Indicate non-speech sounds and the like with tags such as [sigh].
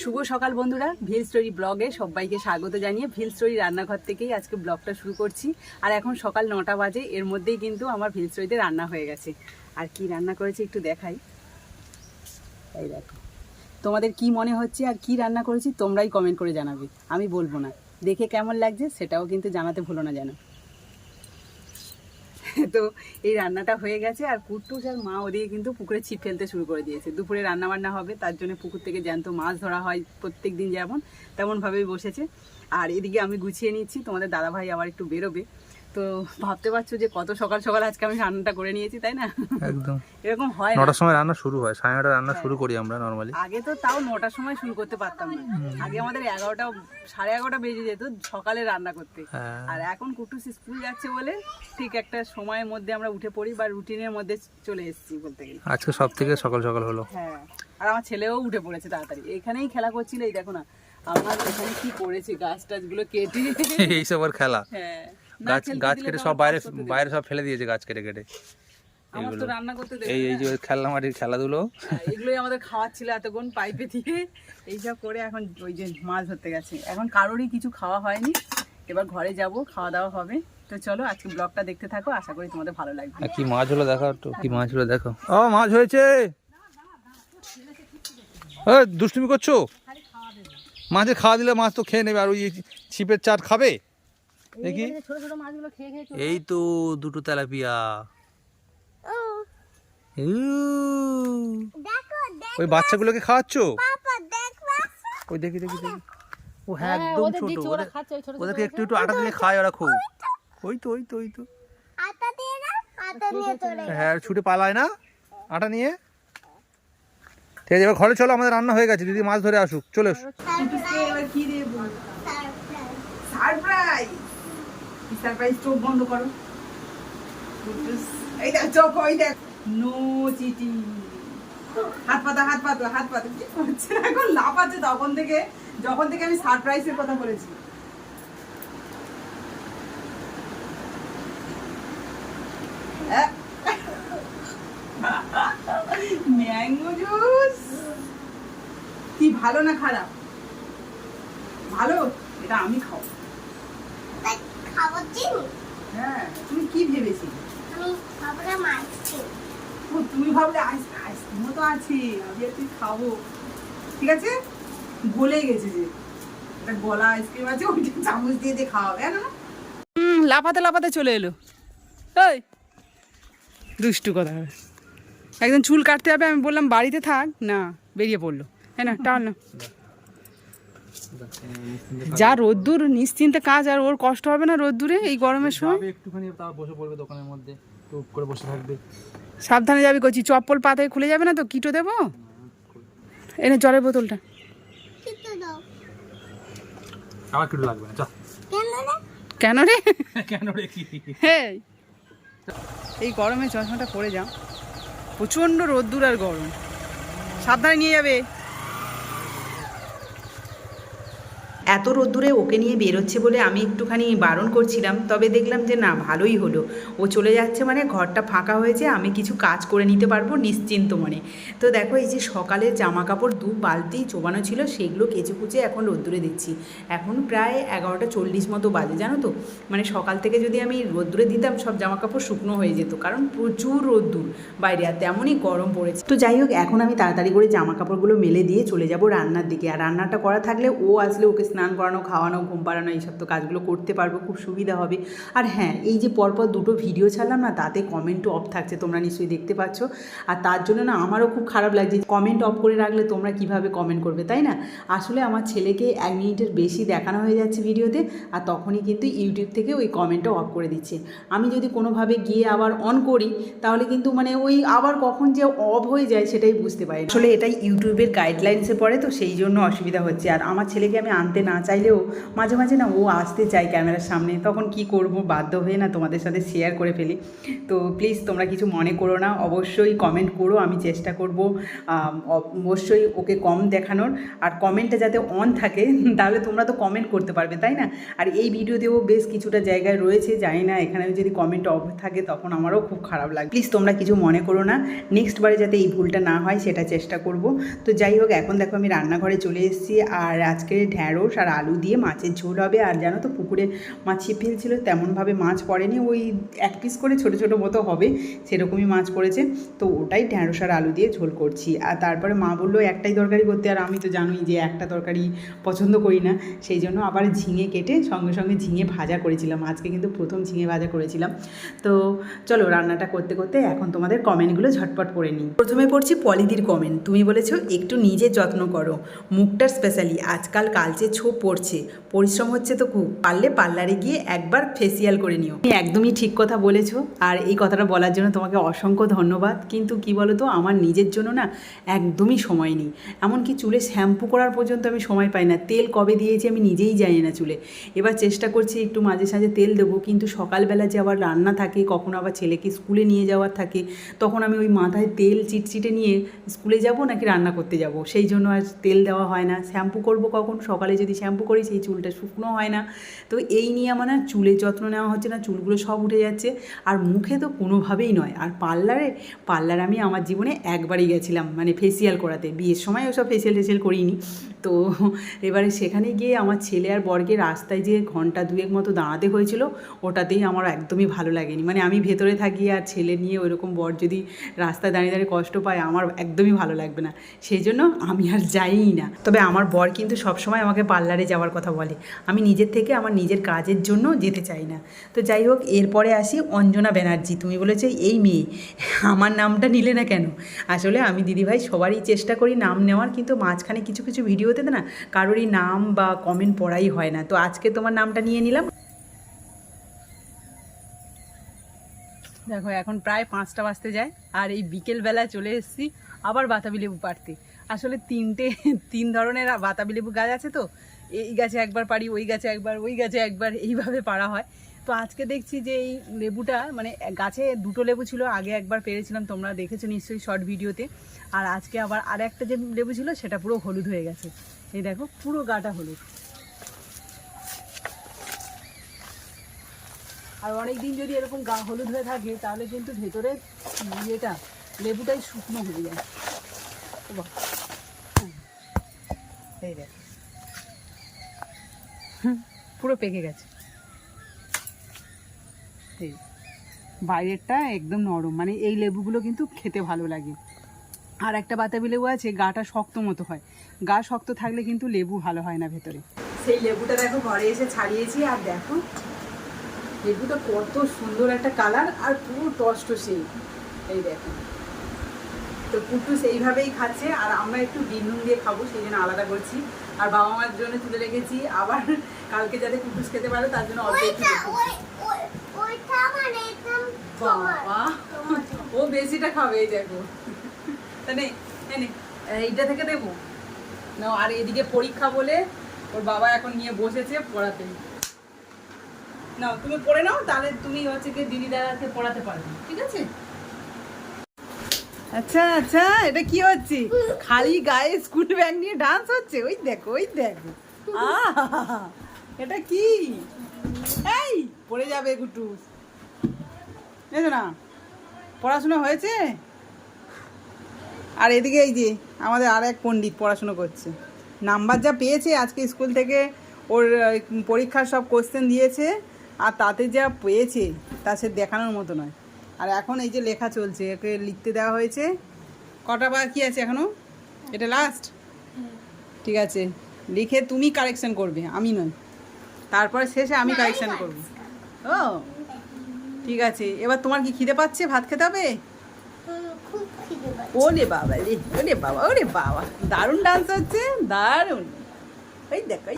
শুভ সকাল বন্ধুরা, ভিল স্টোরি ব্লগে সবাইকে স্বাগত জানিয়ে ভিল স্টোরি রান্নাঘর থেকেই আজকে ব্লগটা শুরু করছি। আর এখন সকাল নটা বাজে, এর মধ্যেই কিন্তু আমার ভিল স্টোরিতে রান্না হয়ে গেছে। আর কি রান্না করেছি একটু দেখাই। এই দেখো, তোমাদের কি মনে হচ্ছে আর কি রান্না করেছি তোমরাই কমেন্ট করে জানাবে, আমি বলব না। দেখে কেমন লাগছে সেটাও কিন্তু জানাতে ভুলো না যেন। তো এই রান্নাটা হয়ে গেছে আর কুট্টুস আর মা ওদিকে কিন্তু পুকুরে ছিপ ফেলতে শুরু করে দিয়েছে। দুপুরে রান্না বান্না হবে, তার জন্য পুকুর থেকে জ্যান্ত মাছ ধরা হয় প্রত্যেক দিন যেমন তেমনভাবেই বসেছে। আর এদিকে আমি গুছিয়ে নিচ্ছি, তোমাদের দাদাভাই আবার একটু বেরোবে। তো ভাবতে পারছ যে কত সকাল সকাল আজকে আমি রান্নাটা করে নিয়েছি তাই না? একদম। এরকম হয় নটার সময় রান্না শুরু হয় সাড়ে নটা রান্না শুরু করি আমরা নর্মালি আগে তো তাও নটার সময় শুরু করতে পারতাম না। আগে আমাদের এগারোটা সাড়ে এগারোটা বেজে যেত সকালে রান্না করতে। হ্যাঁ। আর এখন কুটুস স্কুল যাচ্ছে বলে ঠিক একটা সময়ের মধ্যে আমরা উঠে পড়ি বা রুটিনের মধ্যে চলে এসেছি বলতে গেলে। আজকে সব থেকে সকাল সকাল হলো। হ্যাঁ। আর আমার ছেলেও উঠে পড়েছে তাড়াতাড়ি। এখানেই খেলা করছিল এই দেখো না। আমার এখানে কি করেছে গাছ টাছগুলো কেটে [laughs] এইসব আর খেলা। হ্যাঁ। গাছ গাছ কেটে সব বাইরে বাইরে সব ফেলে দিয়েছে গাছ কেটে কেটে। আমার তো রান্না করতে এই এই যে খেলনা মাটির খেলাধুলো। হ্যাঁ, এগুলোই আমাদের এতক্ষণ পাইপে দিয়ে। এইসব করে এখন ওই যে মাছ ধরতে গেছে। এখন কারোরই কিছু খাওয়া হয়নি। এবার ঘরে যাব খাওয়া দাওয়া হবে। তো চলো আজকে ব্লগটা দেখতে থাকো আশা করি তোমাদের ভালো লাগবে। কি মাছ হলো দেখো একটু কি মাছ হলো দেখো। ও মাছ হয়েছে! ও দুষ্টুমি করছ? মাছে খাওয়া দিলে মাছ তো খেয়ে নেবে আর ওই ছিপের চাট খাবে? দেখি ছোট ছোট মাছগুলো খেয়ে খেয়ে এই তো দুটো তেলাপিয়া। ওই বাচ্চাগুলোকে খাওয়াচ্ছ? ওই দেখি দেখি দেখি। ও হ্যাঁ একদম ছোট। ওদের ওদেরকে একটু একটু আটা দিলে খায় ওরা খুব। ওই তো ওই তো ওই তো। আটা দিয়ে না? আটা নিয়ে চলে হ্যাঁ ছুটে পালায় না? আটা নিয়ে? ঠিক আছে এবার ঘরে চলো আমাদের রান্না হয়ে গেছে। দিদি মাছ ধরে আসুক। চলে এসো এবার কি দেবো সারপ্রাইজ সারপ্রাইজ চোখ বন্ধ করো। এই দেখ, চোখ, ওই দেখ। নো হাত পাতা হাত পাতা হাত পাতা। কি করছে এখন তখন থেকে, যখন থেকে আমি সারপ্রাইজের কথা বলেছি। Mango juice? কি ভালো না খারাপ? ভালো? এটা আমি খাও চিনি? হ্যাঁ তুমি কি ভেবেছিলে? আমি ভাবলাম আইসক্রিম ও তুমি ভাবলে আইস আইসক্রিমও তো আছে আমি আর তুই খাব? ঠিক আছে? গলে গেছে যে। একটা গলা আইসক্রিম আছে ওইটা চামচ দিয়ে দিয়ে খাওয়াবে হ্যাঁ না হুম লাফাতে লাফাতে চলে এলো। এই দুষ্টু কথা। একদম চুল কাটতে হবে আমি বললাম বাড়িতে থাক। না বেরিয়ে পড়ল। হ্যাঁ না টাল না। যা রোদ্দুর নিশ্চিন্তে কাজ আর ওর কষ্ট হবে না রোদ্দুরে এই গরমের সময়? একটুখানি তা বসে পড়বে দোকানের মধ্যে করে বসে থাকবে। সাবধানে যাবি করছি চপ্পল পাতায় খুলে যাবে না তো? কিটো দেবো? এনে জলের বোতলটা। আমার কিছু লাগবে না কেন রে? কেন রে? [laughs] কি? হ্যাঁ এই গরমে চশমাটা পরে যাও প্রচণ্ড রোদ্দুর আর গরম। সাবধানে নিয়ে যাবে। এত রোদ্দুরে ওকে নিয়ে বেরোচ্ছে বলে আমি একটুখানি বারণ করছিলাম, তবে দেখলাম যে না, ভালোই হলো। ও চলে যাচ্ছে মানে ঘরটা ফাঁকা হয়েছে, আমি কিছু কাজ করে নিতে পারব নিশ্চিন্ত মনে। তো দেখো এই যে সকালে জামা কাপড় দু বালতি চোবানো ছিল, সেগুলো কেচে কুচে এখন রোদ্দুরে দিচ্ছি। এখন প্রায় এগারোটা চল্লিশ মতো বাজে, জানো তো? মানে সকাল থেকে যদি আমি রোদ্দুরে দিতাম, সব জামা কাপড় শুকনো হয়ে যেত, কারণ প্রচুর রোদ্দুর বাইরে আর তেমনই গরম পড়েছে। তো যাই হোক, এখন আমি তাড়াতাড়ি করে জামা কাপড়গুলো মেলে দিয়ে চলে যাব রান্নার দিকে। আর রান্নাটা করা থাকলে ও আসলে ওকে স্নান করানো, খাওয়ানো, ঘুম পাড়ানো এইসব তো কাজগুলো করতে পারব, খুব সুবিধা হবে। আর হ্যাঁ এই যে পরপর দুটো ভিডিও ছাড়লাম না, তাতে কমেন্টও অফ থাকছে, তোমরা নিশ্চয়ই দেখতে পাচ্ছ। আর তার জন্য না আমারও খুব খারাপ লাগছে কমেন্ট অফ করে রাখলে তোমরা কীভাবে কমেন্ট করবে, তাই না? আসলে আমার ছেলেকে এক মিনিটের বেশি দেখানো হয়ে যাচ্ছে ভিডিওতে আর তখনই কিন্তু ইউটিউব থেকে ওই কমেন্টটা অফ করে দিচ্ছে। আমি যদি কোনোভাবে গিয়ে আবার অন করি, তাহলে কিন্তু মানে ওই আবার কখন যে অফ হয়ে যায় সেটাই বুঝতে পারি। আসলে এটাই ইউটিউবের গাইডলাইন্সে পড়ে, তো সেই জন্য অসুবিধা হচ্ছে। আর আমার ছেলেকে আমি আনতে না, চাইলেও মাঝে মাঝে না ও আসতে চায় ক্যামেরার সামনে। তখন কি করব? বাধ্য হয়ে না তোমাদের সাথে শেয়ার করে ফেলি। তো প্লিজ তোমরা কিছু মনে করো না। অবশ্যই কমেন্ট করো, আমি চেষ্টা করব অবশ্যই ওকে কম দেখানোর। আর কমেন্টটা যাতে অন থাকে, [laughs] তাহলে তোমরা তো কমেন্ট করতে পারবে, তাই না? আর এই ভিডিওতেও বেশ কিছুটা জায়গায় রয়েছে, জানি না এখানে যদি কমেন্ট অফ থাকে, তখন আমারও খুব খারাপ লাগে। প্লিজ তোমরা কিছু মনে করো না। নেক্সট বারে যাতে এই ভুলটা না হয়, সেটা চেষ্টা করব। তো যাই হোক, এখন দেখো আমি রান্নাঘরে চলে এসেছি। আর আজকে ঢ্যাঁড়স আর আলু দিয়ে মাছের ঝোল হবে। আর জানো তো পুকুরে মাছ ছিপ ফেলছিল, তেমনভাবে মাছ পড়েনি। ওই এক পিস করে ছোট ছোট মতো হবে, সেরকমই মাছ পড়েছে। তো ওটাই ঢ্যাঁড়স আর আলু দিয়ে ঝোল করছি। আর তারপরে মা বলল, একটাই তরকারি করতে। আর আমি তো জানোই যে একটা তরকারি পছন্দ করি না। সেই জন্য আবার ঝিঙে কেটে সঙ্গে সঙ্গে ঝিঙে ভাজা করেছিলাম। আজকে কিন্তু প্রথম ঝিঙে ভাজা করেছিলাম। তো চলো রান্নাটা করতে করতে এখন তোমাদের কমেন্টগুলো ঝটপট পড়ে নিই। প্রথমে পড়ছি পলিদির কমেন্ট তুমি বলেছ, একটু নিজে যত্ন করো। মুখটার স্পেশালি আজকাল কালচে ছোপ পড়ছে। পরিশ্রম হচ্ছে তো খুব। পারলে পার্লারে গিয়ে একবার ফেসিয়াল করে নিও। তুমি একদমই ঠিক কথা বলেছ। আর এই কথাটা বলার জন্য তোমাকে অসংখ্য ধন্যবাদ। কিন্তু কি বলো তো আমার নিজের জন্য না একদমই সময় নেই। এমনকি চুলে শ্যাম্পু করার পর্যন্ত আমি সময় পাই না। তেল কবে দিয়েছি আমি নিজেই জানি না চুলে। এবার চেষ্টা করছি একটু মাঝে সাঝে তেল দেবো। কিন্তু সকালবেলা যে আবার রান্না থাকে, কখনো আবার ছেলেকে স্কুলে নিয়ে যাওয়ার থাকে, তখন আমি ওই মাথায় তেল চিটচিটে নিয়ে স্কুলে যাব নাকি রান্না করতে যাব? সেই জন্য আর তেল দেওয়া হয় না। শ্যাম্পু করব কখন? সকালে যদি শ্যাম্পু করি, সেই চুলটা শুকনো হয় না। তো এই নিয়ে আমার না চুলের যত্ন নেওয়া হচ্ছে না, চুলগুলো সব উঠে যাচ্ছে। আর মুখে তো কোনোভাবেই নয়। আর পার্লারে, পার্লার আমি আমার জীবনে একবারই গেছিলাম মানে ফেসিয়াল করাতে। বিয়ের সময় ওসব ফেসিয়াল টেসিয়াল করিনি। তো এবারে সেখানে গিয়ে আমার ছেলে আর বর্গে রাস্তায় যে ঘণ্টা দুয়েক মতো দাঁড়াতে হয়েছিল। ওটাতেই আমার একদমই ভালো লাগেনি। মানে আমি ভেতরে থাকি আর ছেলে নিয়ে ওইরকম বর যদি রাস্তায় দাঁড়িয়ে দাঁড়িয়ে কষ্ট পায়, আমার একদমই ভালো লাগবে না। সেই জন্য আমি আর যাইই না। তবে আমার বর কিন্তু সবসময় আমাকে পার্লারে যাওয়ার কথা বলে। আমি নিজের থেকে আমার নিজের কাজের জন্য যেতে চাই না। তো যাই হোক, এরপরে আসি অঞ্জনা ব্যানার্জি। তুমি বলেছ, এই মেয়ে, আমার নামটা নিলে না কেন? আসলে আমি দিদিভাই সবারই চেষ্টা করি নাম নেওয়ার, কিন্তু মাঝখানে কিছু কিছু ভিডিওতে না কারোরই নাম বা কমেন্ট পড়াই হয় না। তো আজকে তোমার নামটা নিয়ে নিলাম। দেখো, এখন প্রায় পাঁচটা বাজতে যায়, আর এই বিকেলবেলা চলে এসেছি আবার বাতাবি লেবু পাড়তে। আসলে তিনটে, তিন ধরনের বাতাবি লেবু গাছ আছে তো। এই গাছে একবার পারি, ওই গাছে একবার, ওই গাছে একবার, এইভাবে পাড়া হয়। তো আজকে দেখছি যে এই লেবুটা মানে গাছে দুটো লেবু ছিল, আগে একবার পেরেছিলাম, তোমরা দেখেছ নিশ্চয়ই শর্ট ভিডিওতে আর আজকে আবার আর একটা যে লেবু ছিল, সেটা পুরো হলুদ হয়ে গেছে। এই দেখো, পুরো গাটা হলুদ। আর অনেক দিন যদি এরকম গা হলুদ হয়ে থাকে, তাহলে কিন্তু ভেতরের ইয়েটা, লেবুটাই শুকনো হয়ে যায়। হুম। এই দেখ। পুরো পেকে গেছে। বাইরেরটা একদম নরম মানে এই লেবুগুলো কিন্তু খেতে ভালো লাগে। আর একটা বাতাবি লেবু আছে, গাটা শক্ত মতো হয়। গা শক্ত থাকলে কিন্তু লেবু ভালো হয় না ভেতরে। সেই লেবুটা দেখো, ঘরে এসে ছাড়িয়েছি, আর দেখো, লেবুটা কত সুন্দর একটা কালার আর পুরো টস্ট সেই এই দেখো। তো পুটুস এইভাবেই খাচ্ছে আর আমরা একটু বিন নুন দিয়ে খাব সেই জন্য আলাদা করছি। আর বাবা মার জন্য তুলে রেখেছি আবার কালকে যাতে পুটুস খেতে পারে তার জন্য অল্প একটু মানে বাবা ও বেশিটা খাবে এই দেখো। নে, নে, নে, এইটা থেকে দেবো না আর এদিকে পরীক্ষা বলে ওর বাবা এখন নিয়ে বসেছে পড়াতে। নাও তুমি পড়ে নাও তাহলে তুমি হচ্ছে কি দিদি দাদাকে পড়াতে পারবে ঠিক আছে? আচ্ছা আচ্ছা এটা কি হচ্ছে? খালি গায়ে স্কুল ব্যাগ নিয়ে ডান্স হচ্ছে? ওই দেখো ওই দেখো। এটা কি? এই, পড়ে যাবে গুটুস দেখো না, পড়াশোনা হয়েছে? আর এদিকে এই যে, আমাদের আর এক পণ্ডিত পড়াশুনো করছে। নাম্বার যা পেয়েছে আজকে স্কুল থেকে, ওর পরীক্ষার সব কোশ্চেন দিয়েছে, আর তাতে যা পেয়েছে, তা সে দেখানোর মতো নয়। আর এখন এই যে লেখা চলছে একে লিখতে দেওয়া হয়েছে। কটা বার কি আছে এখনও? এটা লাস্ট ঠিক আছে। লিখে তুমি কারেকশন করবে আমি নয় তারপরে শেষে আমি কারেকশন করব। ও ঠিক আছে। এবার তোমার কি খিদে পাচ্ছে? ভাত খেতে হবে? ওরে বাবা রে ওরে বাবা ওরে বাবা। দারুণ ডান্স হচ্ছে দারুণ। ওই দেখো